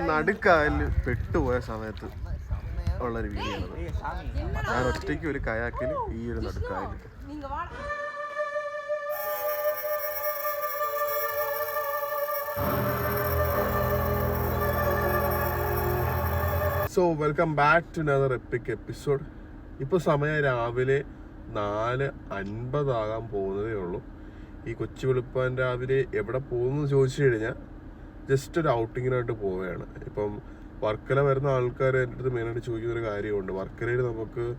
നടുക്കായലിൽ പെട്ടുപോയ സമയത്ത് ഉള്ളൊരു വീഡിയോ ഞാൻ ഒറ്റയ്ക്ക് ഒരു കയാക്കിൽ ഈ ഒരു നടുക്കായൽ so welcome back to another epic episode ഇപ്പോൾ സമയം രാവിലെ നാല് അൻപതാകാൻ പോകുന്നതേ ഉള്ളൂ. ഈ കൊച്ചു വെളുപ്പാൻ രാവിലെ എവിടെ പോകുന്നു ചോദിച്ചു കഴിഞ്ഞാൽ ജസ്റ്റ് ഒരു ഔട്ടിങ്ങിനായിട്ട് പോവുകയാണ്. ഇപ്പം വർക്കല വരുന്ന ആൾക്കാർ എന്റെ അടുത്ത് മെയിനായിട്ട് ചോദിക്കുന്ന ഒരു കാര്യമുണ്ട്. വർക്കലയിൽ നമുക്ക്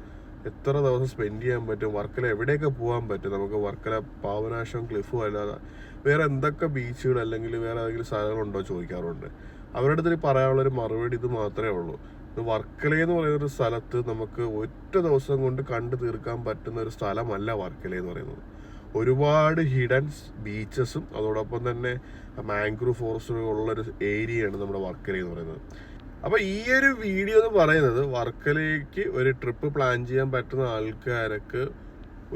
എത്ര ദിവസം സ്പെൻഡ് ചെയ്യാൻ പറ്റും? വർക്കല എവിടെയൊക്കെ പോകാൻ പറ്റും? നമുക്ക് വർക്കല പാവനാശം ക്ലിഫും അല്ലാതെ വേറെ എന്തൊക്കെ ബീച്ചുകൾ അല്ലെങ്കിൽ വേറെ ഏതെങ്കിലും സ്ഥലങ്ങളുണ്ടോ ചോദിക്കാറുണ്ട്. അവരുടെ അടുത്ത് പറയാനുള്ളൊരു മറുപടി ഇത് മാത്രമേ ഉള്ളൂ. വർക്കല എന്ന് പറയുന്ന ഒരു സ്ഥലത്ത് നമുക്ക് ഒറ്റ ദിവസം കൊണ്ട് കണ്ടു തീർക്കാൻ പറ്റുന്ന ഒരു സ്ഥലമല്ല വർക്കല എന്ന് പറയുന്നത്. ഒരുപാട് ഹിഡൻസ് ബീച്ചസും അതോടൊപ്പം തന്നെ മാംഗ്രൂവ് ഫോറസ്റ്റും ഉള്ളൊരു ഏരിയയാണ് നമ്മുടെ വർക്കല എന്ന് പറയുന്നത്. അപ്പോൾ ഈ ഒരു വീഡിയോ എന്ന് പറയുന്നത് വർക്കലയ്ക്ക് ഒരു ട്രിപ്പ് പ്ലാൻ ചെയ്യാൻ പറ്റുന്ന ആൾക്കാർക്ക്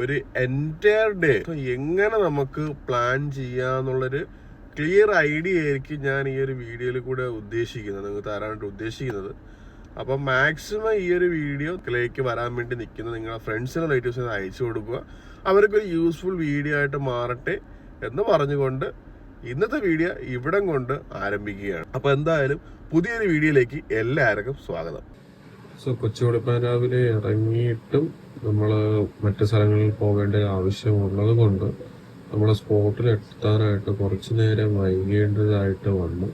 ഒരു എന്റയർ ഡേ എങ്ങനെ നമുക്ക് പ്ലാൻ ചെയ്യാന്നുള്ളൊരു ക്ലിയർ ഐഡിയ ആയിരിക്കും ഞാൻ ഈ ഒരു വീഡിയോയിൽ കൂടെ ഉദ്ദേശിക്കുന്നത് നിങ്ങൾക്ക് തരാനായിട്ട് ഉദ്ദേശിക്കുന്നത്. അപ്പം മാക്സിമം ഈ ഒരു വീഡിയോ ലേക്ക് വരാൻ വേണ്ടി നിൽക്കുന്ന നിങ്ങളുടെ ഫ്രണ്ട്സിനും റിലേറ്റീവ്സിനും അയച്ചു കൊടുക്കുക. അവർക്കൊരു യൂസ്ഫുൾ വീഡിയോ ആയിട്ട് മാറട്ടെ എന്ന് പറഞ്ഞുകൊണ്ട് ഇന്നത്തെ വീഡിയോ ഇവിടം കൊണ്ട് ആരംഭിക്കുകയാണ്. അപ്പോൾ എന്തായാലും പുതിയൊരു വീഡിയോയിലേക്ക് എല്ലാവർക്കും സ്വാഗതം. സോ കൊച്ചു വെളുപ്പാൻ രാവിലെ ഇറങ്ങിയിട്ടും നമ്മൾ മറ്റു സ്ഥലങ്ങളിൽ പോകേണ്ട ആവശ്യമുള്ളത് കൊണ്ട് നമ്മളെ സ്പോട്ടിൽ എത്താനായിട്ട് കുറച്ചു നേരം വൈകേണ്ടതായിട്ട് വന്നു.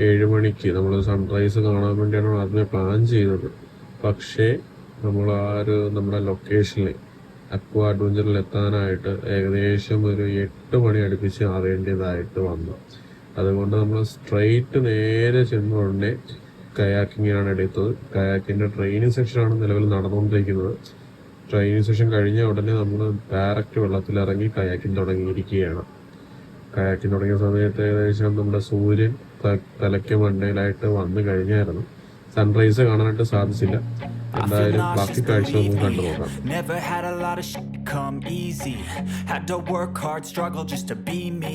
ഏഴ് മണിക്ക് നമ്മൾ സൺറൈസ് കാണാൻ വേണ്ടിയാണ് അതിനെ പ്ലാൻ ചെയ്തത്. പക്ഷേ നമ്മൾ ആ ഒരു നമ്മുടെ ലൊക്കേഷനിൽ അക്വ അഡ്വഞ്ചറിൽ എത്താനായിട്ട് ഏകദേശം ഒരു എട്ട് മണി അടുപ്പിച്ച് ആവേണ്ടതായിട്ട് വന്നു. അതുകൊണ്ട് നമ്മൾ സ്ട്രെയിറ്റ് നേരെ ചെന്ന ഉടനെ കയാക്കിങ്ങിനാണ് എടുത്തത്. കയാക്കിന്റെ ട്രെയിനിങ് സെക്ഷനാണ് നിലവിൽ നടന്നുകൊണ്ടിരിക്കുന്നത്. ട്രെയിനിങ് സെഷൻ കഴിഞ്ഞ ഉടനെ നമ്മൾ ഡയറക്റ്റ് വെള്ളത്തിൽ ഇറങ്ങി കയാക്കിങ് തുടങ്ങിയിരിക്കുകയാണ്. കയാക്കിങ് തുടങ്ങിയ സമയത്ത് ഏകദേശം നമ്മുടെ സൂര്യൻ തലയ്ക്ക് മണ്ടയിലായിട്ട് വന്നു കഴിഞ്ഞായിരുന്നു സൺറൈസ് കാണാനായിട്ട് സാധിച്ചില്ല എന്തായാലും ബാക്കി കാഴ്ച നമുക്ക് കണ്ടു നോക്കാം Never had a lot of shit come easy. Had to work hard, struggle just to be me.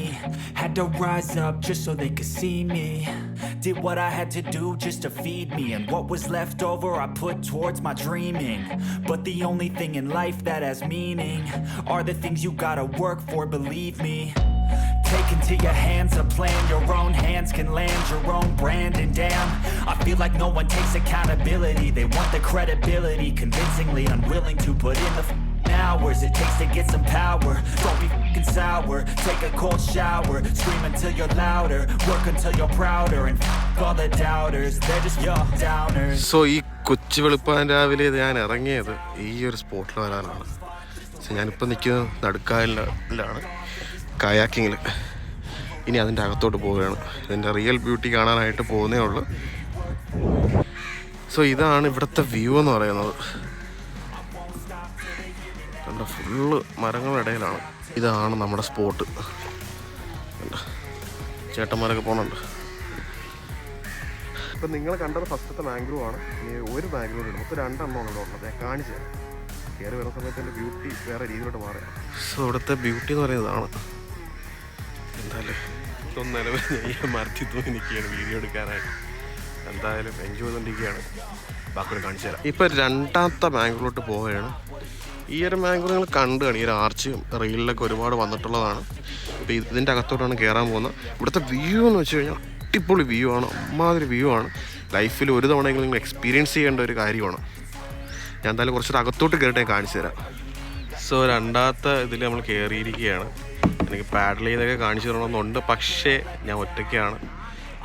Had to rise up just so they could see me. Did what I had to do just to feed me. And what was left over, I put towards my dreaming. But the only thing in life that has meaning are the things you gotta work for, believe me. Take into your hands a plan Your own hands can land your own brand And damn, I feel like no one takes accountability They want the credibility Convincingly unwilling to put in the hours It takes to get some power Don't be f***ing sour Take a cold shower Scream until you're louder Work until you're prouder And f*** all the doubters They're just your downers So ഈ കൊച്ചു വെളുപ്പാൻ രാവിലെ ഞാൻ ഇറങ്ങിയത് ഈ ഒരു സ്പോട്ടിൽ വരാനാണ് പക്ഷെ ഞാനിപ്പോൾ നിൽക്കുന്നത് നടുക്കായലിലാണ് കയാക്കിങ്ങിൽ. ഇനി അതിന്റെ അകത്തോട്ട് പോവുകയാണ്. ഇതിന്റെ റിയൽ ബ്യൂട്ടി കാണാനായിട്ട് പോകുന്നേ ഉള്ളൂ. സോ ഇതാണ് ഇവിടുത്തെ വ്യൂ എന്ന് പറയുന്നത്. നമ്മുടെ ഫുള്ള് മരങ്ങളുടെ ഇടയിലാണ്. ഇതാണ് നമ്മുടെ സ്പോട്ട്? ചേട്ടന്മാരൊക്കെ പോകുന്നുണ്ട് ഇപ്പം നിങ്ങൾ കണ്ടത് ഫസ്റ്റത്തെ മാംഗ്രൂവ് ആണ്. ഇനി ഒരു മാംഗ്രൂവ് ഉണ്ട് മൊത്തം രണ്ടെണ്ണമാണ് ഇവിടെ ഉള്ളത് ഞാൻ കാണിച്ചു കയറി വരുന്ന സമയത്ത് ബ്യൂട്ടി വേറെ രീതിയിലോട്ട് മാറുക സോ ഇവിടുത്തെ ബ്യൂട്ടി എന്ന് പറയുന്നതാണ് എന്തായാലും ഇതൊന്നും നിലവിൽ ഞാൻ മരത്തി തൂങ്ങി നിൽക്കുകയാണ് വീഡിയോ എടുക്കാനായിട്ട്. എന്തായാലും എൻജോയ് ചെയ്തുകൊണ്ടിരിക്കുകയാണ് ബാക്കി കാണിച്ചു തരാം. ഇപ്പം രണ്ടാമത്തെ ബാംഗ്ലൂരിലോട്ട് പോവുകയാണ്. ഈ ഒരു മാംഗ്ലൂർ നിങ്ങൾ കണ്ടുകയാണ് ഈ ഒരു ആർച്ച് റീലിലൊക്കെ ഒരുപാട് വന്നിട്ടുള്ളതാണ്. അപ്പോൾ ഇതിന്റെ അകത്തോട്ടാണ് കയറാൻ പോകുന്നത്. ഇവിടുത്തെ വ്യൂ എന്ന് വെച്ച് കഴിഞ്ഞാൽ അടിപൊളി വ്യൂ ആണ്. അമ്മാതിരി വ്യൂ ആണ്. ലൈഫിൽ ഒരു തവണയെങ്കിലും നിങ്ങൾ എക്സ്പീരിയൻസ് ചെയ്യേണ്ട ഒരു കാര്യമാണ്. ഞാൻ എന്തായാലും കുറച്ചുകൂടെ അകത്തോട്ട് കയറിയിട്ട് കാണിച്ചു തരാം. സോ രണ്ടാമത്തെ ഇതിൽ നമ്മൾ കയറിയിരിക്കുകയാണ് എനിക്ക് പാഡൽ ചെയ്തൊക്കെ കാണിച്ചു തരണമെന്നുണ്ട്. പക്ഷേ ഞാൻ ഒറ്റയ്ക്കാണ്.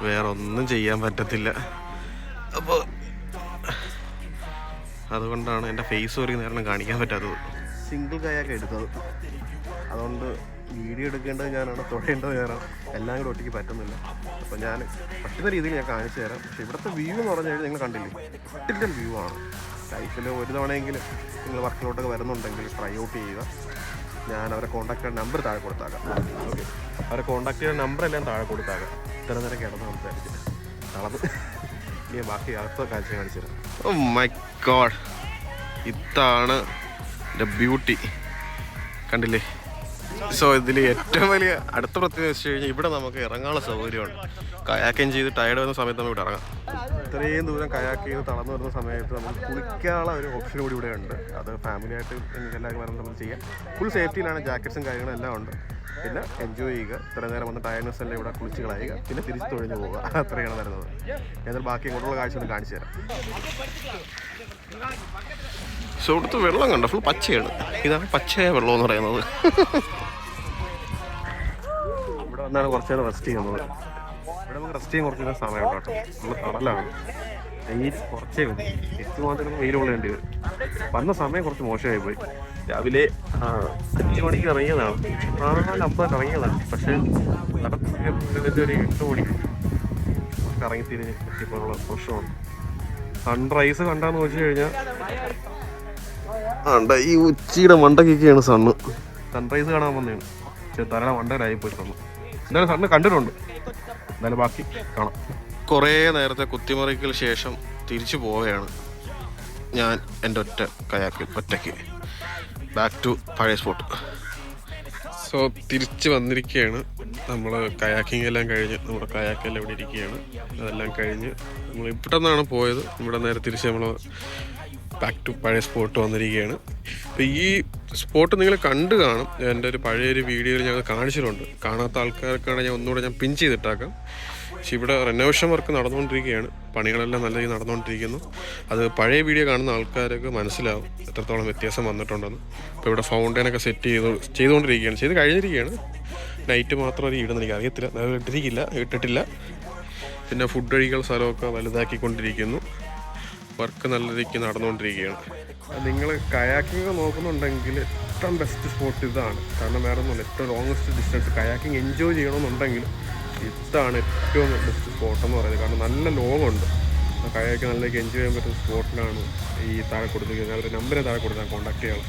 വേറെ ഒന്നും ചെയ്യാൻ പറ്റത്തില്ല. അപ്പോൾ അതുകൊണ്ടാണ് എന്റെ ഫേസ് ഒരു നേരം കാണിക്കാൻ പറ്റാത്തത്. സിംഗിൾ കൈയൊക്കെ എടുത്തത്. അതുകൊണ്ട് വീഡിയോ എടുക്കേണ്ടത് ഞാനാണ് തുടയേണ്ടത് ഞാനാണ്. എല്ലാം കൂടെ ഒറ്റയ്ക്ക് പറ്റുന്നില്ല. അപ്പോൾ ഞാൻ പറ്റുന്ന രീതിയിൽ ഞാൻ കാണിച്ചു തരാം. പക്ഷേ ഇവിടുത്തെ വ്യൂ എന്ന് പറഞ്ഞു കഴിഞ്ഞാൽ നിങ്ങൾ കണ്ടില്ലേ ഒറ്റ വ്യൂ ആണ്. ലൈഫിൽ ഒരു തവണയെങ്കിലും നിങ്ങൾ വർക്കിലോട്ടൊക്കെ വരുന്നുണ്ടെങ്കിൽ ട്രൈ ഔട്ട് ചെയ്യുക. ഞാൻ അവരെ ചെയ്യുന്ന നമ്പർ താഴെ കൊടുത്താക്കാം. ഓക്കെ അവരെ ചെയ്യുന്ന നമ്പർ എല്ലാം താഴെ കൊടുത്താക്കാം. ഇത്ര നേരം കിടന്ന് സംസാരിച്ചില്ല തളർന്ന്. ഇനി ബാക്കി അടുത്ത കാഴ്ച കാണിച്ചു തരാം ഓ മൈ ഗോഡ് ഇതാണ് എന്റെ ബ്യൂട്ടി കണ്ടില്ലേ? സോ ഇതിൽ ഏറ്റവും വലിയ അടുത്ത പ്രത്യേകത വെച്ച് കഴിഞ്ഞാൽ ഇവിടെ നമുക്ക് ഇറങ്ങാനുള്ള സൗകര്യമുണ്ട്. കയാക്കിങ് ചെയ്ത് ടയർഡ് വരുന്ന സമയത്ത് നമുക്ക് ഇവിടെ ഇറങ്ങാം. ഇത്രയും ദൂരം കയാക്ക് ചെയ്ത് തളർന്നു വരുന്ന സമയത്ത് നമുക്ക് കുളിക്കാനുള്ള ഒരു ഓപ്ഷൻ കൂടി ഇവിടെ ഉണ്ട്. അത് ഫാമിലി ആയിട്ട് എല്ലാവരും വരുന്ന സമയത്ത് ചെയ്യാം. ഫുൾ സേഫ്റ്റിയിലാണ് ജാക്കറ്റ്സും കാര്യങ്ങളും എല്ലാം ഉണ്ട്. പിന്നെ എൻജോയ് ചെയ്യുക. ഇത്ര നേരം വന്ന് ടയർനെസ് എല്ലാം ഇവിടെ കുളിച്ച് കളയുക. പിന്നെ തിരിച്ച് തൊഴിഞ്ഞു പോവുക. അത്രയാണ് വരുന്നത്. എന്നാൽ ബാക്കി ഇങ്ങോട്ടുള്ള കാഴ്ച ഒന്ന് കാണിച്ചു തരാം. സുഹൃത്ത് വെള്ളം കണ്ട? ഫുൾ പച്ചയാണ്. ഇതാണ് പച്ചയായ വെള്ളം എന്ന് പറയുന്നത്. ഇവിടെ വന്നാണ് കുറച്ചേറെ റെസ്റ്റ് ചെയ്യുന്നത്. വന്ന സമയം കുറച്ച് മോശമായി പോയി. രാവിലെ അഞ്ച് മണിക്ക് ഇറങ്ങിയതാണ്. നാല് അമ്പത് ഇറങ്ങിയതാണ്. പക്ഷേ ഏകദേശം ഒരു എട്ട് മണി കറങ്ങി തിരിഞ്ഞ് പ്രശ്നമാണ്. സൺറൈസ് കണ്ടാന്ന് വെച്ച് കഴിഞ്ഞാൽ ആണ്ട ഈ ഉച്ചയുടെ മണ്ടക്കൊക്കെയാണ് സണ്ണ് സൺറൈസ് കാണാൻ വന്നതാണ് പക്ഷെ തലയുടെ മണ്ടയിലായി പോയി സണ്ണ് എന്തായാലും സണ്ണ് കണ്ടിട്ടുണ്ട്. എന്തായാലും ബാക്കി കാണാം. കുറേ നേരത്തെ കുത്തിമറിക്കൽ ശേഷം തിരിച്ചു പോവുകയാണ് ഞാൻ എന്റെ ഒറ്റ കയാക്കിൽ ഒറ്റയ്ക്ക്. ബാക്ക് ടു പഴയ സ്പോട്ട് സോ തിരിച്ച് വന്നിരിക്കുകയാണ്. നമ്മൾ കയാക്കിംഗ് എല്ലാം കഴിഞ്ഞ് നമ്മുടെ കയാക്കെല്ലാം ഇവിടെ ഇരിക്കുകയാണ്. അതെല്ലാം കഴിഞ്ഞ് നമ്മൾ ഇവിടെ നിന്നാണ് പോയത്. ഇവിടെ നേരെ തിരിച്ച് നമ്മൾ ബാക്ക് ടു പഴയ സ്പോട്ട് വന്നിരിക്കുകയാണ്. അപ്പോൾ ഈ സ്പോട്ട് നിങ്ങൾ കണ്ടു കാണും. എന്റെ ഒരു പഴയൊരു വീഡിയോയിൽ ഞങ്ങൾ കാണിച്ചിട്ടുണ്ട്. കാണാത്ത ആൾക്കാർക്കാണ് ഞാൻ ഒന്നുകൂടെ ഞാൻ പിൻ ചെയ്തിട്ടാക്കാം. പക്ഷെ ഇവിടെ റെനോവേഷൻ വർക്ക് നടന്നുകൊണ്ടിരിക്കുകയാണ്. പണികളെല്ലാം നല്ല രീതിയിൽ നടന്നുകൊണ്ടിരിക്കുന്നു. അത് പഴയ വീഡിയോ കാണുന്ന ആൾക്കാർക്ക് മനസ്സിലാവും എത്രത്തോളം വ്യത്യാസം വന്നിട്ടുണ്ടെന്ന്. ഇപ്പോൾ ഇവിടെ ഫൗണ്ടൈനൊക്കെ സെറ്റ് ചെയ്തു ചെയ്തുകൊണ്ടിരിക്കുകയാണ്. ചെയ്ത് കഴിഞ്ഞിരിക്കുകയാണ്. നൈറ്റ് മാത്രം അത് ഇടുന്ന എനിക്ക് അറിയത്തില്ല. ഇട്ടിരിക്കില്ല ഇട്ടിട്ടില്ല. പിന്നെ ഫുഡ് കഴിക്കുന്ന സ്ഥലമൊക്കെ വലുതാക്കിക്കൊണ്ടിരിക്കുന്നു. വർക്ക് നല്ല രീതിക്ക് നടന്നുകൊണ്ടിരിക്കുകയാണ്. നിങ്ങൾ കയാക്കിംഗ് നോക്കുന്നുണ്ടെങ്കിൽ ഏറ്റവും ബെസ്റ്റ് സ്പോട്ട് ഇതാണ്. കാരണം വേറെ ഒന്നുമില്ല ഏറ്റവും ലോങ്ങസ്റ്റ് ഡിസ്റ്റൻസ് കയാക്കിംഗ് എൻജോയ് ചെയ്യണമെന്നുണ്ടെങ്കിൽ ഇതാണ് ഏറ്റവും ബെസ്റ്റ് സ്പോട്ട് എന്ന് പറയുന്നത്. കാരണം നല്ല ലോങ് ഉണ്ട്. കയാക്കി നല്ല എൻജോയ് ചെയ്യാൻ പറ്റുന്ന സ്പോട്ടിലാണ് ഈ താഴെ കൊടുത്തിരിക്കുന്നത് അവരുടെ നമ്പർ താഴെ കൊടുത്താൽ കോൺടാക്ട് ചെയ്യണം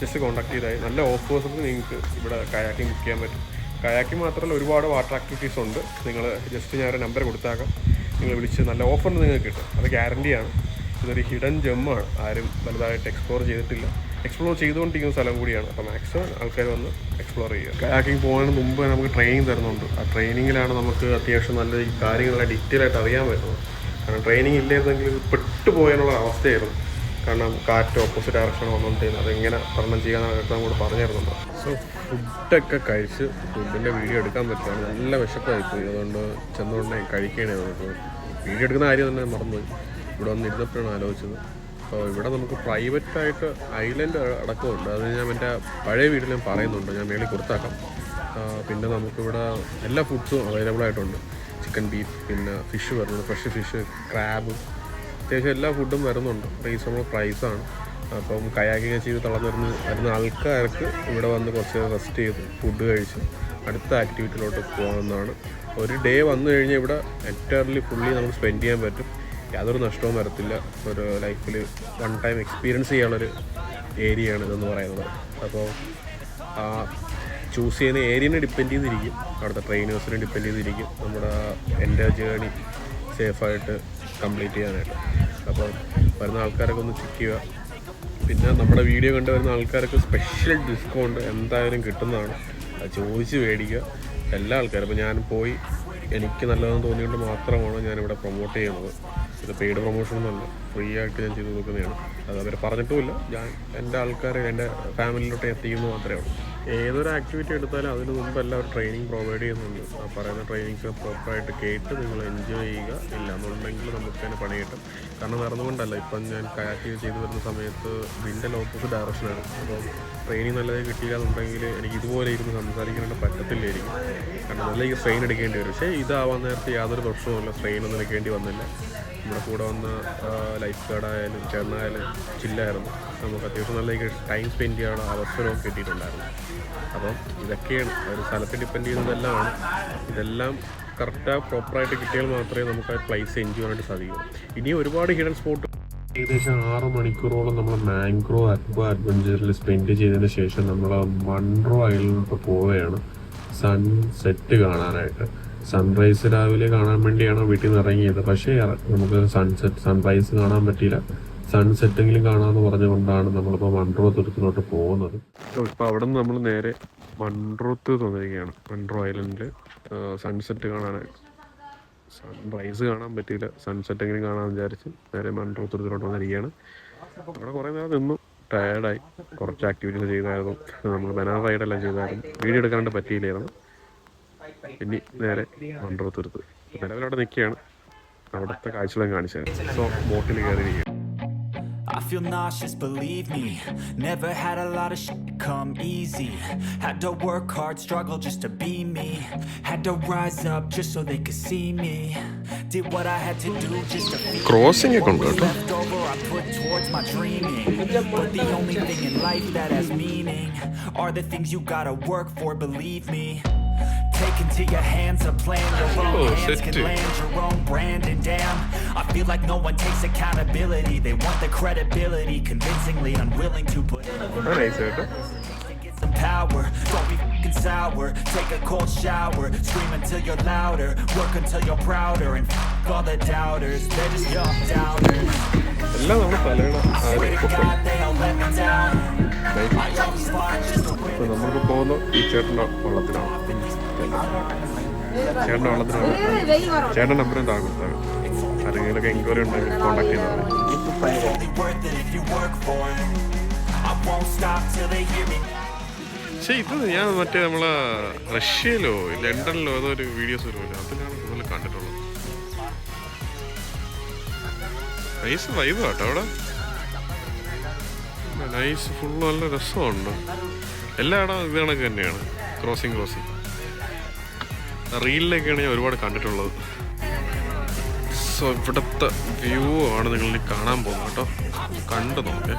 ജസ്റ്റ് കോൺടാക്ട് ചെയ്താൽ നല്ല ഓഫേഴ്സ് നിങ്ങൾക്ക് ഇവിടെ കയാക്കിംഗ് ബുക്ക് ചെയ്യാൻ പറ്റും. കയാക്കി മാത്രമല്ല ഒരുപാട് വാട്ടർ ആക്ടിവിറ്റീസ് ഉണ്ട്. നിങ്ങൾ ജസ്റ്റ് ഞാൻ ഒരു നമ്പർ കൊടുത്താക്കാം. നിങ്ങൾ വിളിച്ച് നല്ല ഓഫർ നിങ്ങൾക്ക് കിട്ടും. അത് ഗ്യാരണ്ടിയാണ് ഇതൊരു ഹിഡൻ ജമ്മാണ് ആരും വലുതായിട്ട് എക്സ്പ്ലോർ ചെയ്തിട്ടില്ല. എക്സ്പ്ലോർ ചെയ്തുകൊണ്ടിരിക്കുന്ന സ്ഥലം കൂടിയാണ്. അപ്പോൾ മാക്സിമം ആൾക്കാർ വന്ന് എക്സ്പ്ലോർ ചെയ്യുക. കയാക്കിംഗ് പോകുന്നതിന് മുമ്പ് നമുക്ക് ട്രെയിനിങ് തരുന്നുണ്ട്. ആ ട്രെയിനിങ്ങിലാണ് നമുക്ക് അത്യാവശ്യം നല്ല ഈ കാര്യങ്ങളെ ഡീറ്റെയിൽ ആയിട്ട് അറിയാൻ പറ്റുന്നത്. കാരണം ട്രെയിനിങ് ഇല്ലായിരുന്നെങ്കിൽ പെട്ടു പെട്ടുപോകാനുള്ള അവസ്ഥയായിരുന്നു. കാരണം കാറ്റ് ഓപ്പോസിറ്റ് ഡയറക്ഷൻ വന്നുകൊണ്ടിരുന്നത് അതെങ്ങനെ തരണം ചെയ്യാന്നൊക്കെ നമ്മോട് പറഞ്ഞു തരുന്നുണ്ട് സോ ഫുഡൊക്കെ കഴിച്ച് ഫുഡിന്റെ വീഡിയോ എടുക്കാൻ പറ്റുകയാണ് നല്ല വിശപ്പായിപ്പോയി. അതുകൊണ്ട് ചെന്നുകൊണ്ടേ കഴിക്കണേ നമുക്ക് വീഡിയോ എടുക്കുന്ന കാര്യം തന്നെ മറന്നുപോയി. ഇവിടെ വന്നിരുന്നപ്പോഴാണ് ആലോചിച്ചത്. അപ്പോൾ ഇവിടെ നമുക്ക് പ്രൈവറ്റ് ആയിട്ട് ഐലൻഡ് അടക്കമുണ്ട്. അത് ഞാൻ എന്റെ പഴയ വീട്ടിൽ ഞാൻ പറയുന്നുണ്ട്. ഞാൻ മേളിൽ കൊടുത്താക്കാം. പിന്നെ നമുക്കിവിടെ എല്ലാ ഫുഡ്സും അവൈലബിൾ ആയിട്ടുണ്ട്. ചിക്കൻ ബീഫ് പിന്നെ ഫിഷ് വരുന്നുണ്ട്. ഫ്രഷ് ഫിഷ് ക്രാബ് അത്യാവശ്യം എല്ലാ ഫുഡും വരുന്നുണ്ട്. റീസണബിൾ പ്രൈസാണ് അപ്പം കയാക്കിങ് ചെയ്ത് തളർന്നിരുന്ന് വരുന്ന ആൾക്കാർക്ക് ഇവിടെ വന്ന് കുറച്ച് റെസ്റ്റ് ചെയ്ത് ഫുഡ് കഴിച്ച് അടുത്ത ആക്ടിവിറ്റിയിലോട്ട് പോകാവുന്നതാണ്. ഒരു ഡേ വന്നു കഴിഞ്ഞാൽ ഇവിടെ എന്റയർലി ഫുള്ളി നമുക്ക് സ്പെൻഡ് ചെയ്യാൻ പറ്റും. യാതൊരു നഷ്ടവും വരത്തില്ല. ഒരു ലൈഫിൽ വൺ ടൈം എക്സ്പീരിയൻസ് ചെയ്യാനുള്ളൊരു ഏരിയയാണ് ഇതെന്ന് പറയുന്നത്. അപ്പോൾ ആ ചൂസ് ചെയ്യുന്ന ഏരിയനെ ഡിപ്പെൻഡ് ചെയ്തിരിക്കും. അവിടുത്തെ ട്രെയിനേഴ്സിനെ ഡിപ്പെൻഡ് ചെയ്തിരിക്കും. നമ്മുടെ എന്റെ ജേണി സേഫായിട്ട് കംപ്ലീറ്റ് ചെയ്യാനായിട്ട്. അപ്പോൾ വരുന്ന ആൾക്കാരൊക്കെ ഒന്ന് ചെക്ക് ചെയ്യുക. പിന്നെ നമ്മുടെ വീഡിയോ കണ്ട് വരുന്ന ആൾക്കാർക്ക് സ്പെഷ്യൽ ഡിസ്കൗണ്ട് എന്തായാലും കിട്ടുന്നതാണ്. അത് ചോദിച്ച് മേടിക്കുക. എല്ലാ ആൾക്കാരും ഇപ്പോൾ ഞാൻ പോയി. എനിക്ക് നല്ലതെന്ന് തോന്നിയുകൊണ്ട് മാത്രമാണ് ഞാനിവിടെ പ്രൊമോട്ട് ചെയ്യുന്നത്? ഇത് പെയ്ഡ് പ്രൊമോഷൻ ഒന്നുമല്ല. ഫ്രീ ആയിട്ട് ഞാൻ ചെയ്ത് കൊടുക്കുന്നതാണ്. അത് അവർ പറഞ്ഞിട്ടുമില്ല. ഞാൻ എന്റെ ആൾക്കാരെ എന്റെ ഫാമിലിയിലോട്ട് എത്തിക്കുന്നു മാത്രമേ ഉള്ളൂ. ഏതൊരു ആക്ടിവിറ്റി എടുത്താലും അതിന് മുമ്പ് എല്ലാവരും ട്രെയിനിങ് പ്രൊവൈഡ് ചെയ്യുന്നുണ്ട്. ആ പറയുന്ന ട്രെയിനിങ്സ് പ്രോപ്പറായിട്ട് കേട്ട് നിങ്ങൾ എൻജോയ് ചെയ്യുക. ഇല്ല എന്നുണ്ടെങ്കിൽ നമുക്ക് തന്നെ പണി കിട്ടും. കാരണം നടന്നുകൊണ്ടല്ല. ഇപ്പം ഞാൻ കയാക്കിങ് ചെയ്തു വരുന്ന സമയത്ത് വിന്റെ ഓപ്പോസിറ്റ് ഡയറക്ഷനാണ് അപ്പോൾ ട്രെയിനിങ് നല്ലതായി കിട്ടിയില്ല എന്നുണ്ടെങ്കിൽ എനിക്ക് ഇതുപോലെ ഇരുന്ന് സംസാരിക്കാനായിട്ട് പറ്റത്തില്ലായിരിക്കും. കാരണം നല്ല ഈ സ്ട്രെയിൻ എടുക്കേണ്ടി വരും. പക്ഷേ ഇതാവാൻ നേരത്തെ യാതൊരു പ്രശ്നവുമില്ല. സ്ട്രെയിൻ ഒന്നും എടുക്കേണ്ടി വന്നില്ല. നമ്മുടെ കൂടെ വന്ന ലൈഫ് ഗാർഡായാലും ചേട്ടനായാലും ചില്ലായിരുന്നു. നമുക്ക് അത്യാവശ്യം നല്ല ടൈം സ്പെൻഡ് ചെയ്യാനുള്ള അവസരവും കിട്ടിയിട്ടുണ്ടായിരുന്നു. അപ്പം ഇതൊക്കെയാണ്. ഒരു സ്ഥലത്ത് ഡിപ്പെൻഡ് ചെയ്യുന്നതെല്ലാമാണ്. ഇതെല്ലാം കറക്റ്റാ പ്രോപ്പറായിട്ട് കിട്ടിയാൽ മാത്രമേ നമുക്ക് ആ പ്ലേസ് എൻജോയ് ചെയ്യാനായിട്ട് സാധിക്കൂ. ഇനി ഒരുപാട് ഹിഡൻ സ്പോട്ട് ഏകദേശം ആറ് മണിക്കൂറോളം നമ്മൾ മാംഗ്രോ അക്വ അഡ്വഞ്ചറിൽ സ്പെൻഡ് ചെയ്തതിന് ശേഷം നമ്മൾ മൺട്രോ ഐലൻഡിലോട്ട് പോവുകയാണ്. സൺസെറ്റ് കാണാനായിട്ട്. സൺറൈസ് രാവിലെ കാണാൻ വേണ്ടിയാണ് വീട്ടിൽ നിന്ന് ഇറങ്ങിയത്? പക്ഷേ നമുക്ക് സൺസെറ്റ് സൺറൈസ് കാണാൻ പറ്റിയില്ല. സൺസെറ്റെങ്കിലും കാണാമെന്ന് പറഞ്ഞുകൊണ്ടാണ് നമ്മളിപ്പോൾ മൺട്രോ തുരുത്തിലോട്ട് പോകുന്നത്. ഇപ്പോൾ അവിടെ നിന്ന് നമ്മൾ നേരെ മൺട്രോത്ത് തോന്നിരിക്കുകയാണ് മൺട്രോ ഐലൻഡിൽ സൺസെറ്റ് കാണാനായിട്ട് സൺറൈസ് കാണാൻ പറ്റിയില്ല. സൺസെറ്റ് എങ്കിലും കാണാൻ വിചാരിച്ച് നേരെ മൺട്രോത്തുരത്തിലോട്ട് വന്നിരിക്കുകയാണ്. അവിടെ കുറേ നേരം നിന്നു. ടയേർഡായി കുറച്ച് ആക്ടിവിറ്റീസ് ചെയ്തായിരുന്നു. നമ്മൾ ബനാർ റൈഡെല്ലാം ചെയ്തായിരുന്നു. വീഡിയോ എടുക്കാണ്ട് പറ്റിയില്ലായിരുന്നു. ഇനി നേരെ മൺട്രോത്തുരത്ത് നിലവിലവിടെ നിൽക്കുകയാണ് അവിടുത്തെ കാഴ്ചകളും കാണിച്ചത് സോ ബോട്ടിൽ കയറിയിരിക്കുകയാണ് I feel nauseous, believe me. Never had a lot of shit come easy. Had to work hard, struggle just to be me. Had to rise up just so they could see me. Did what I had to do just to be Crossing What was left over, I put towards my dreaming. But the only thing in life that has meaning are the things you gotta work for, believe me. Take into your hands a plan, your own Oh, hands can set it. land your own brand, and damn, I feel like no one takes accountability. They want the credibility, convincingly unwilling to put in nice കേട്ടോ get some power. Don't be fucking sour. Take a cold shower. Scream until you're louder. Work until you're prouder. And f- all the doubters, they're just young doubters. എല്ലാം നമ്മുടെ തലയുടെ ആ ഒരു Swear to പൊക്കം God, they all let me down. I always fought just to win. ഇപ്പൊ നമ്മളിപ്പോ പോകുന്നു ഈ ചേട്ടൻ്റെ വള്ളത്തിലാണ് ചേട്ടന്റെ വെള്ളത്തിനാണ് ചേട്ടൻ നമ്പർ എന്താ കൊടുത്താൽ ആരെങ്കിലുമൊക്കെ എൻക്വയറി ഉണ്ടെങ്കിൽ കോൺടാക്ട് ചെയ്താൽ. പക്ഷേ ഇത് ഞാൻ മറ്റേ നമ്മളെ റഷ്യയിലോ ലണ്ടനിലോ ഏതോ ഒരു വീഡിയോസ് വരുമല്ലോ അതിലാണ് കൂടുതൽ കണ്ടിട്ടുള്ളത് നൈസ് വൈബ് കേട്ടോ അവിടെ. നൈസ് ഫുള്ള് നല്ല രസമുണ്ട്. എല്ലാ ഇടം ഇത് കണക്ക് തന്നെയാണ്. ക്രോസിങ് ക്രോസിങ് റീലിലൊക്കെയാണ് ഞാൻ ഒരുപാട് കണ്ടിട്ടുള്ളത്. സോ ഇവിടുത്തെ വ്യൂ ആണ് നിങ്ങൾ ഇനി കാണാൻ പോകുന്നത് കേട്ടോ. കണ്ടു നോക്ക്.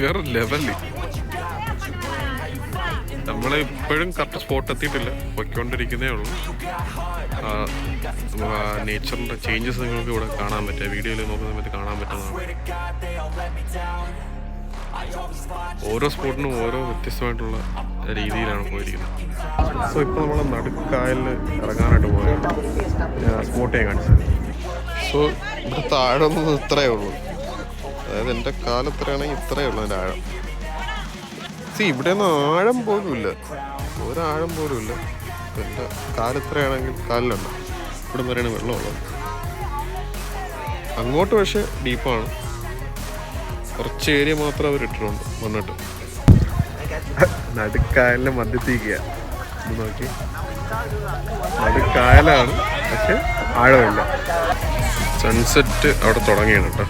വേറെ ലെവൽ നമ്മൾ ഇപ്പോഴും കറക്റ്റ് സ്പോട്ട് എത്തിയിട്ടില്ല. പൊയ്ക്കൊണ്ടിരിക്കുന്നേ ഉള്ളൂ. നേച്ചറിന്റെ ചേഞ്ചസ് നിങ്ങൾക്ക് ഇവിടെ കാണാൻ പറ്റുക. വീഡിയോയിൽ നോക്കുന്ന സമയത്ത് കാണാൻ പറ്റുന്നതാണ്. ഓരോ സ്പോട്ടിനും ഓരോ വ്യത്യസ്തമായിട്ടുള്ള രീതിയിലാണ് പോയിരിക്കുന്നത്. സോ ഇപ്പോൾ നമ്മൾ നടുക്കായലിൽ ഇറങ്ങാനായിട്ട് പോയത് സ്പോട്ടേ കാണിച്ചത് സോ ഇവിടെ താഴെ നിന്ന് ഇത്രയേ ഉള്ളൂ. അതായത് എന്റെ കാലത്രയാണെങ്കിൽ ഇത്രയേ ഉള്ളൂ എന്റെ ആഴം. സി ഇവിടെ ഒന്നും ആഴം പോലും ഇല്ല ഒരാഴം പോലും ഇല്ല എന്റെ കാലത്രയാണെങ്കിൽ കാലിലുണ്ട്. ഇവിടെ വരെയാണ് വെള്ളമുള്ളത്. അങ്ങോട്ട് പക്ഷേ ഡീപ്പാണ് കുറച്ച് ഏരിയ മാത്രം അവർ ഇട്ടിട്ടുണ്ട് മണ്ണിട്ട് നടുക്കായലിന്റെ മധ്യത്തേക്കുക നോക്കി. നടുക്കായലാണ് പക്ഷെ ആഴമില്ല. സൺസെറ്റ് അവിടെ തുടങ്ങിയാണ് കേട്ടോ.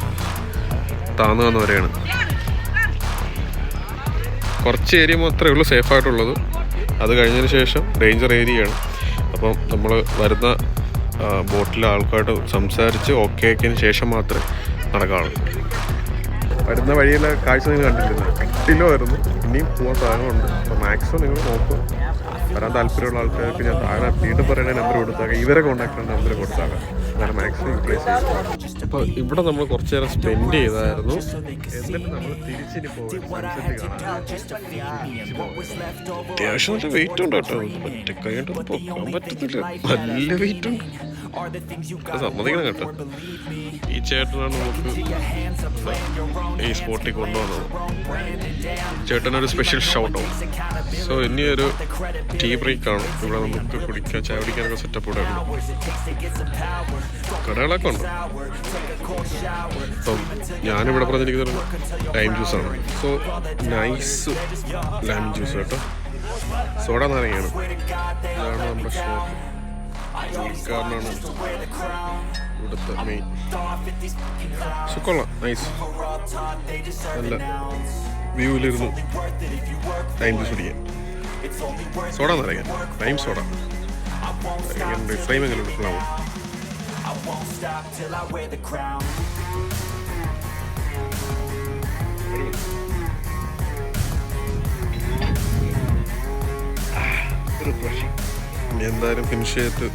താന്നു വന്ന് വരെയാണ്. കുറച്ച് ഏരിയ മാത്രമേ ഉള്ളൂ സേഫായിട്ടുള്ളത് അത് കഴിഞ്ഞതിന് ശേഷം ഡേഞ്ചർ ഏരിയയാണ് അപ്പം നമ്മൾ വരുന്ന ആ, ബോട്ടിലെ ആൾക്കാരോട് സംസാരിച്ച് ഓക്കെ ആക്കിയതിന് ശേഷം മാത്രമേ നടക്കാറുള്ളൂ വരുന്ന വഴിയിലെ കാഴ്ച നിങ്ങൾ കണ്ടിട്ടില്ല? കിട്ടിലോ ആയിരുന്നു ഇനിയും പോകാൻ സാധനമുണ്ട് അപ്പോൾ മാക്സിമം നിങ്ങൾ നോക്കും. വരാൻ താല്പര്യമുള്ള ആൾക്കാർക്ക് ഞാൻ താഴെ വീണ്ടും പറയുന്ന നമ്പർ കൊടുത്താക്കാം ഇവരെ കോൺടാക്ട് ചെയ്യുന്ന നമ്പർ കൊടുത്താക്കാം അങ്ങനെ മാക്സിമം യൂട്ടിലൈസ് ചെയ്യും അപ്പോൾ ഇവിടെ നമ്മൾ കുറച്ച് നേരം സ്പെൻഡ് ചെയ്തായിരുന്നു. എന്നിട്ട് നമ്മൾ തിരിച്ചിനി പോകും. അത്യാവശ്യം നല്ല വെയിറ്റ് ഉണ്ട് കേട്ടോ. ഒറ്റ കൈ കൊണ്ട് പറ്റത്തില്ല. നല്ല വെയിറ്റ് ഉണ്ട്. Are the things you got സമ്മതിക്കണം കേട്ടോ. ഈ ചേട്ടനാണ് നമുക്ക് ഈ സ്പോട്ടിൽ കൊണ്ടുവന്നത്. ചേട്ടനൊരു സ്പെഷ്യൽ ഷൗട്ട് സോ ഇനി ഒരു ടീ ബ്രേക്ക് ആണ്. ഇവിടെ നമുക്ക് കുടിക്കാൻ ചായ കുടിക്കാനൊക്കെ സെറ്റപ്പ് ഇവിടെ. ഉണ്ട് കടകളൊക്കെ ഉണ്ട്. അപ്പം ഞാനിവിടെ പറഞ്ഞിരിക്കുന്നത് ലൈം ജ്യൂസാണ് സോ നൈസ് ലൈം ജ്യൂസ് കേട്ടോ. സോഡ നാരങ്ങയാണ്. ഇതാണ് നമ്മുടെ ഷോപ്പ് ഉദ്ഘാടനമാണ് ഇവിടുത്തെ മെയിൻ സോ കൊള്ളാം നൈസ് നല്ല വ്യൂവിലിരുന്നു ടൈം ജ്യൂസ് കുടിക്കാൻ. സോഡ നാരങ്ങ ലൈം സോഡ എങ്ങനെയുണ്ട് ഫ്ലവർ എന്തായാലും ഫിനിഷ് ചെയ്തിട്ട്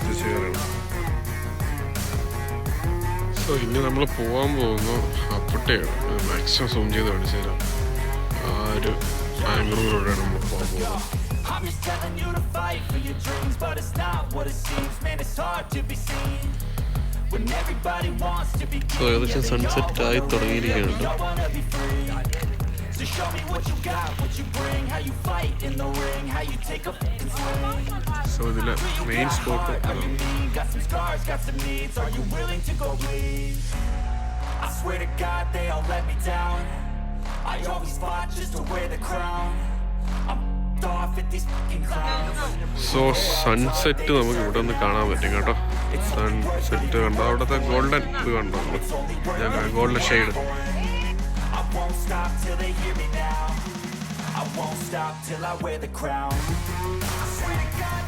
തിരിച്ചു കയറണം സോ ഇനി നമ്മൾ പോകാൻ പോകുന്നു അപ്പട്ടയാണ് മാക്സിമം സൂം ചെയ്ത് കാണിച്ചു തരാം ആ ഒരു ബാംഗ്ലൂരിലൂടെയാണ് നമ്മൾ പോകാൻ പോകുന്നത് I'm just telling you to fight for your dreams, but it's not what it seems. Man, it's hard to be seen when everybody wants to be so ഏകദേശം സൺസെറ്റ് ആയി തുടങ്ങിയിരിക്കുകയാണ് So show me what you got, what you bring, how you fight in the ring, how you take a fucking swing. So ഇതിലെ main sport of the mean? Got some scars, got some needs. Are you willing to go bleed? I swear to God, they all let me down. I always fought just to wear the crown. I'm. So sunset നമുക്ക് ഇവിടെ നിന്ന് കാണാൻ പറ്റും കേട്ടോ sunset കണ്ടോ അവിടുത്തെ golden ഇത് കണ്ടോ ഞാൻ golden shade won't stop till they hear me now. I won't stop till I wear the crown. I swear to God,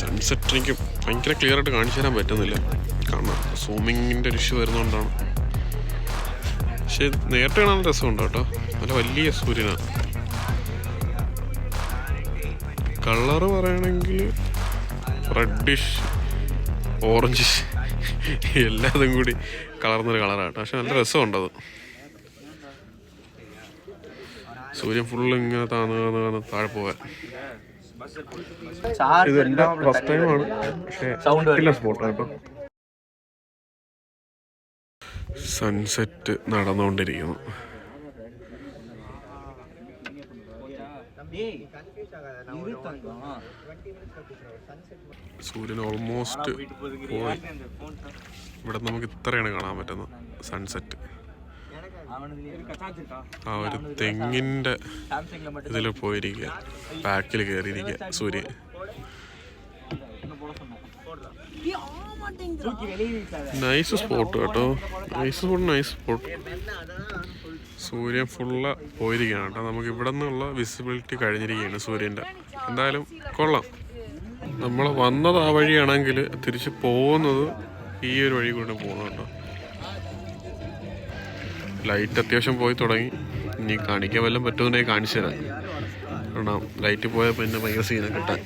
sunset എനിക്ക് ഭയങ്കര ക്ലിയർ ആയിട്ട് കാണിച്ചു തരാൻ പറ്റുന്നില്ല. കാരണം സൂമിങ്ങിന്റെ ഒരു ഇഷ്യൂ വരുന്നതുകൊണ്ടാണ് പക്ഷെ നേരത്തെ കാണാൻ രസമുണ്ട് കേട്ടോ. നല്ല വലിയ സൂര്യനാണ് കളറ് പറയുകയാണെങ്കിൽ റെഡിഷ് ഓറഞ്ചിഷ് എല്ലാതും കൂടി കളർന്നൊരു കളറാണ് പക്ഷെ നല്ല രസമുണ്ടത് സൂര്യൻ ഫുള്ള് ഇങ്ങനെ താന്ന് താന്ന് താന്ന് താഴെ പോകാൻ. ഇത് എന്റെ ഫസ്റ്റ് ടൈമാണ് പക്ഷേ കേട്ടോ. സൺസെറ്റ് നടന്നുകൊണ്ടിരിക്കുന്നു. സൂര്യൻ ഓൾമോസ്റ്റ് പോയി. ഇവിടെ നമുക്ക് ഇത്രയാണ് കാണാൻ പറ്റുന്നത്. സൺസെറ്റ് ആ ഒരു തെങ്ങിന്റെ ഇതിൽ പോയിരിക്കുക. ബാക്കിൽ കയറിയിരിക്കുക. സൂര്യൻ നൈസ് സ്പോട്ട് കേട്ടോ. നൈസ് സ്പോട്ട് നൈസ് സ്പോട്ട് സൂര്യൻ ഫുള്ള് പോയിരിക്കുകയാണ് കേട്ടോ. നമുക്ക് ഇവിടെ നിന്നുള്ള വിസിബിലിറ്റി കഴിഞ്ഞിരിക്കുകയാണ് സൂര്യന്റെ. എന്തായാലും കൊള്ളാം. നമ്മൾ വന്നത് ആ വഴിയാണെങ്കിൽ തിരിച്ച് പോകുന്നത് ഈ ഒരു വഴി കൂടെ പോകണം കേട്ടോ. ലൈറ്റ് അത്യാവശ്യം പോയി തുടങ്ങി. ഇനി കാണിക്കാൻ വല്ലതും പറ്റുമെന്നുണ്ടെങ്കിൽ കാണിച്ചു തരാം. കാരണം ലൈറ്റ് പോയാൽ പിന്നെ ഭയങ്കര സീന കിട്ടാൻ.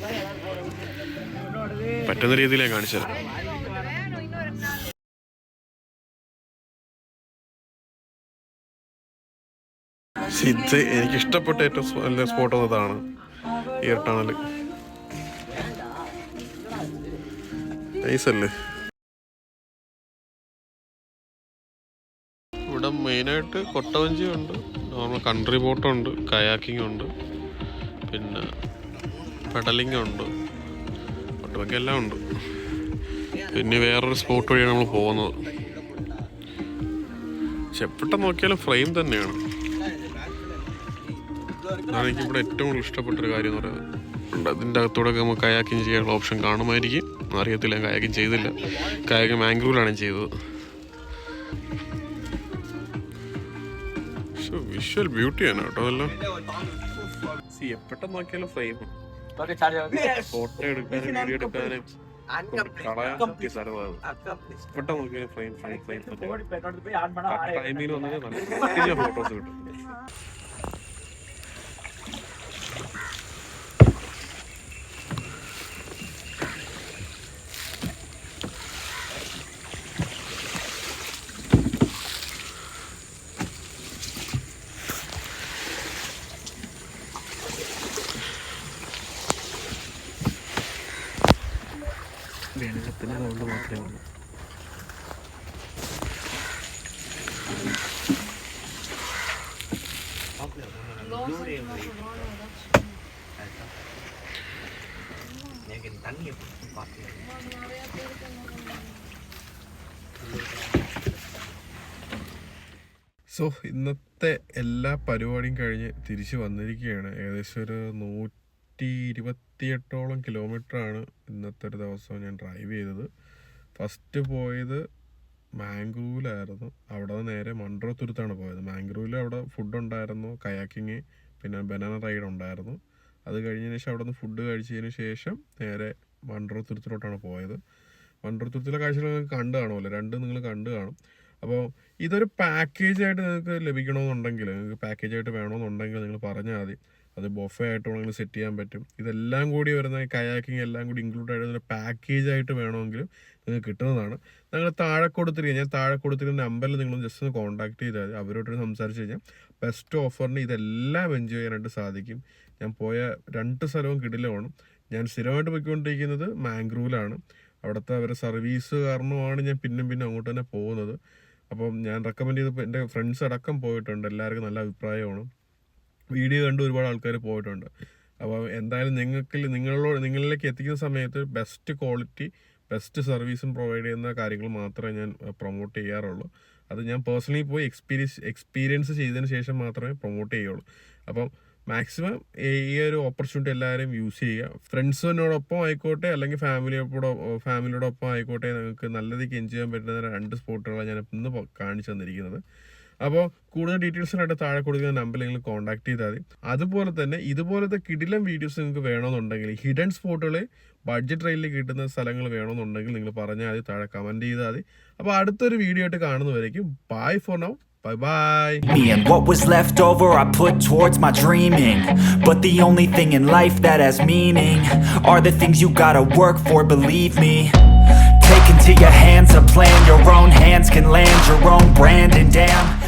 പറ്റുന്ന രീതിയിലേ കാണിച്ചു തരാം. ഇത് എനിക്ക് ഇഷ്ടപ്പെട്ട ഏറ്റവും നല്ല സ്പോട്ട് അതാണ് ഈ ടണൽ നൈസല്ലേ ഇവിടെ മെയിനായിട്ട് കൊട്ടവഞ്ചി ഉണ്ട്. നോർമൽ കൺട്രി ബോട്ടുണ്ട് കയാക്കിംഗ് ഉണ്ട് പിന്നെ പെഡലിംഗ് ഉണ്ട് ഒട്ടുമിക്ക എല്ലാം ഉണ്ട്. പിന്നെ വേറൊരു സ്പോട്ട് വഴിയാണ് നമ്മൾ പോകുന്നത്. എപ്പോഴും നോക്കിയാലും ഫ്രെയിം തന്നെയാണ്. അതാണ് എനിക്കിവിടെ ഏറ്റവും കൂടുതൽ ഇഷ്ടപ്പെട്ടൊരു കാര്യം എന്ന് പറയുന്നത്. ഉണ്ട് അതിന്റെ അകത്തൂടെ നമുക്ക് കയാക്കിങ് ചെയ്യാനുള്ള ഓപ്ഷൻ കാണുമായിരിക്കും. അറിയത്തില്ല കയാക്കിങ് ചെയ്തില്ല. കയാക്കിങ് മാംഗ്ലൂരിലാണ് ചെയ്തത്. വിഷ്വൽ ബ്യൂട്ടിയാണ് കേട്ടോ അതെല്ലാം. സി എപ്പോഴും നോക്കിയാലും ഫ്രെയിം ഫോട്ടോ എടുക്കാനും വീഡിയോ എടുക്കാനും ടൈമിൽ വന്നാൽ നല്ല ഫോട്ടോസ് കിട്ടും വെള്ളത്തിന് അതുകൊണ്ട് മാത്രമേ ഉള്ളൂ സോ ഇന്നത്തെ എല്ലാ പരിപാടിയും കഴിഞ്ഞ് തിരിച്ച് വന്നിരിക്കുകയാണ്. ഏകദേശം ഒരു നൂറ്റി ഇരുപത്തിയെട്ടോളം കിലോമീറ്ററാണ് ഇന്നത്തെ ഒരു ദിവസം ഞാൻ ഡ്രൈവ് ചെയ്തത്. ഫസ്റ്റ് പോയത് മാംഗ്രൂവിലായിരുന്നു. അവിടെ നേരെ മൺട്രോത്തുരുത്താണ് പോയത്. മാംഗ്രൂവിൽ അവിടെ ഫുഡ് ഉണ്ടായിരുന്നു കയാക്കിങ് പിന്നെ ബനാന റൈഡ് ഉണ്ടായിരുന്നു. അത് കഴിഞ്ഞതിന് ശേഷം അവിടെ നിന്ന് ഫുഡ് കഴിച്ചതിന് ശേഷം നേരെ മൺട്രോത്തുരുത്തിലോട്ടാണ് പോയത്. മൺട്രോത്തുരുത്തിലെ കാഴ്ചകൾ നിങ്ങൾക്ക് കണ്ടു കാണുമല്ലോ? രണ്ട് നിങ്ങൾ കണ്ടു കാണും. അപ്പോൾ ഇതൊരു പാക്കേജ് ആയിട്ട് നിങ്ങൾക്ക് ലഭിക്കണമെന്നുണ്ടെങ്കിൽ നിങ്ങൾക്ക് പാക്കേജ് ആയിട്ട് വേണമെന്നുണ്ടെങ്കിൽ നിങ്ങൾ പറഞ്ഞാൽ മതി. അത് ബൊഫേ ആയിട്ട് വേണമെങ്കിൽ സെറ്റ് ചെയ്യാൻ പറ്റും. ഇതെല്ലാം കൂടി വരുന്ന കയാക്കിങ് എല്ലാം കൂടി ഇൻക്ലൂഡ് ആയിട്ട് പാക്കേജ് ആയിട്ട് വേണമെങ്കിലും നിങ്ങൾക്ക് കിട്ടുന്നതാണ്. നിങ്ങൾ താഴെ കൊടുത്തിരിക്കുക. ഞാൻ താഴെ കൊടുത്തിരിക്കുന്ന നമ്പറിൽ നിങ്ങൾ ജസ്റ്റ് ഒന്ന് കോൺടാക്ട് ചെയ്താൽ മതി. അവരോട് സംസാരിച്ച് കഴിഞ്ഞാൽ ബെസ്റ്റ് ഓഫറിന് ഇതെല്ലാം എൻജോയ് ചെയ്യാനായിട്ട് സാധിക്കും. ഞാൻ പോയ രണ്ട് സ്ഥലവും കിടിലമാണ്. ഞാൻ സ്ഥിരമായിട്ട് പോയിക്കൊണ്ടിരിക്കുന്നത് മാംഗ്രൂവിലാണ്. അവിടുത്തെ അവരുടെ സർവീസ് കാരണമാണ് ഞാൻ പിന്നെയും പിന്നെ അങ്ങോട്ട് തന്നെ പോകുന്നത്. അപ്പം ഞാൻ റെക്കമെൻഡ് ചെയ്തപ്പോൾ എന്റെ ഫ്രണ്ട്സ് അടക്കം പോയിട്ടുണ്ട്. എല്ലാവർക്കും നല്ല അഭിപ്രായമാണ്. വീഡിയോ കണ്ട് ഒരുപാട് ആൾക്കാർ പോയിട്ടുണ്ട്. അപ്പോൾ എന്തായാലും നിങ്ങൾക്ക് നിങ്ങളോട് നിങ്ങളിലേക്ക് എത്തിക്കുന്ന സമയത്ത് ബെസ്റ്റ് ക്വാളിറ്റി ബെസ്റ്റ് സർവീസും പ്രൊവൈഡ് ചെയ്യുന്ന കാര്യങ്ങൾ മാത്രമേ ഞാൻ പ്രൊമോട്ട് ചെയ്യാറുള്ളൂ. അത് ഞാൻ പേഴ്സണലി പോയി എക്സ്പീരിയൻസ് എക്സ്പീരിയൻസ് ചെയ്തതിന് ശേഷം മാത്രമേ പ്രൊമോട്ട് ചെയ്യുള്ളൂ. അപ്പം മാക്സിമം ഈ ഒരു ഓപ്പർച്യൂണിറ്റി എല്ലാവരും യൂസ് ചെയ്യുക. ഫ്രണ്ട്സിനോടൊപ്പം ആയിക്കോട്ടെ അല്ലെങ്കിൽ ഫാമിലിയോടൊപ്പം ഫാമിലിയോടൊപ്പം ആയിക്കോട്ടെ നിങ്ങൾക്ക് നല്ല രീതിക്ക് എൻജോയ് ചെയ്യാൻ പറ്റുന്ന രണ്ട് സ്പോട്ടുകളാണ് ഞാൻ ഇന്ന് കാണിച്ചു തന്നിരിക്കുന്നത്. അപ്പോൾ കൂടുതൽ ഡീറ്റെയിൽസിനായിട്ട് താഴെ കൊടുക്കുന്ന നമ്പറിൽ നിങ്ങൾ കോൺടാക്ട് ചെയ്താൽ മതി. അതുപോലെ തന്നെ ഇതുപോലത്തെ കിടിലം വീഡിയോസ് നിങ്ങൾക്ക് വേണമെന്നുണ്ടെങ്കിൽ ഹിഡൻ സ്പോട്ടുകൾ ബഡ്ജറ്റ് ട്രെയിനിൽ കിട്ടുന്ന സ്ഥലങ്ങൾ വേണമെന്നുണ്ടെങ്കിൽ നിങ്ങൾ പറഞ്ഞാൽ മതി താഴെ കമന്റ് ചെയ്താൽ മതി. അപ്പോൾ അടുത്തൊരു വീഡിയോ ആയിട്ട് കാണുന്നവരേക്കും bye for now bye bye me and what was left over I put towards my dreaming. But the only thing in life that has meaning Are the things you gotta work for, believe me. Take into your hands a plan Your own hands can land your own brand And damn